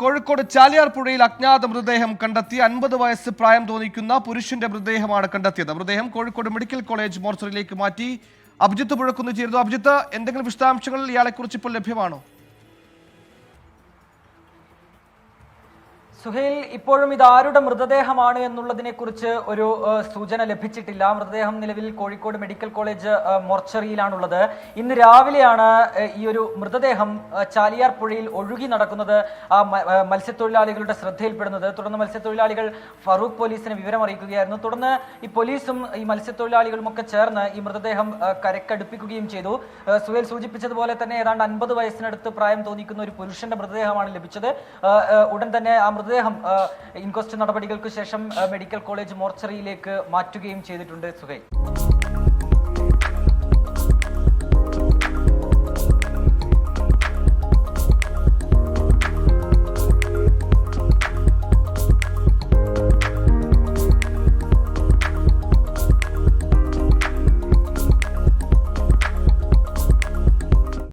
കോഴിക്കോട് ചാലിയാർ പുഴയിൽ അജ്ഞാത മൃതദേഹം കണ്ടെത്തി അൻപത് വയസ്സ് പ്രായം തോന്നിക്കുന്ന പുരുഷന്റെ മൃതദേഹമാണ് കണ്ടെത്തിയത്. മൃതദേഹം കോഴിക്കോട് മെഡിക്കൽ കോളേജ് മോർച്ചറിയിലേക്ക് മാറ്റി അഭിജിത്ത് പുഴക്കുന്ന് ചേരുന്നു. അഭിജിത്ത് എന്തെങ്കിലും വിശദാംശങ്ങൾ ഇയാളെക്കുറിച്ച് ഇപ്പോൾ ലഭ്യമാണോ? സുഹൈൽ ഇപ്പോഴും ഇത് ആരുടെ മൃതദേഹമാണ് എന്നുള്ളതിനെ കുറിച്ച് ഒരു സൂചന ലഭിച്ചിട്ടില്ല. മൃതദേഹം നിലവിൽ കോഴിക്കോട് മെഡിക്കൽ കോളേജ് മൊർച്ചറിയിലാണുള്ളത്. ഇന്ന് രാവിലെയാണ് ഈ ഒരു മൃതദേഹം ചാലിയാർ പുഴയിൽ ഒഴുകി നടക്കുന്നത് ആ മത്സ്യത്തൊഴിലാളികളുടെ ശ്രദ്ധയിൽപ്പെടുന്നത്. തുടർന്ന് മത്സ്യത്തൊഴിലാളികൾ ഫറൂഖ് പോലീസിനെ വിവരം അറിയിക്കുകയായിരുന്നു തുടർന്ന് ഈ പോലീസും ഈ മത്സ്യത്തൊഴിലാളികളും ഒക്കെ ചേർന്ന് ഈ മൃതദേഹം കരക്കടുപ്പിക്കുകയും ചെയ്തു. സുഹൈൽ സൂചിപ്പിച്ചതുപോലെ തന്നെ ഏതാണ്ട് അൻപത് വയസ്സിനടുത്ത് പ്രായം തോന്നിക്കുന്ന ഒരു പുരുഷന്റെ മൃതദേഹമാണ് ലഭിച്ചത്. ഉടൻ തന്നെ ആ മൃതദേഹം ഇൻക്വസ്റ്റ് നടപടികൾക്ക് ശേഷം മെഡിക്കൽ കോളേജ് മോർച്ചറിയിലേക്ക് മാറ്റുകയും ചെയ്തിട്ടുണ്ട് സുഹൈൽ.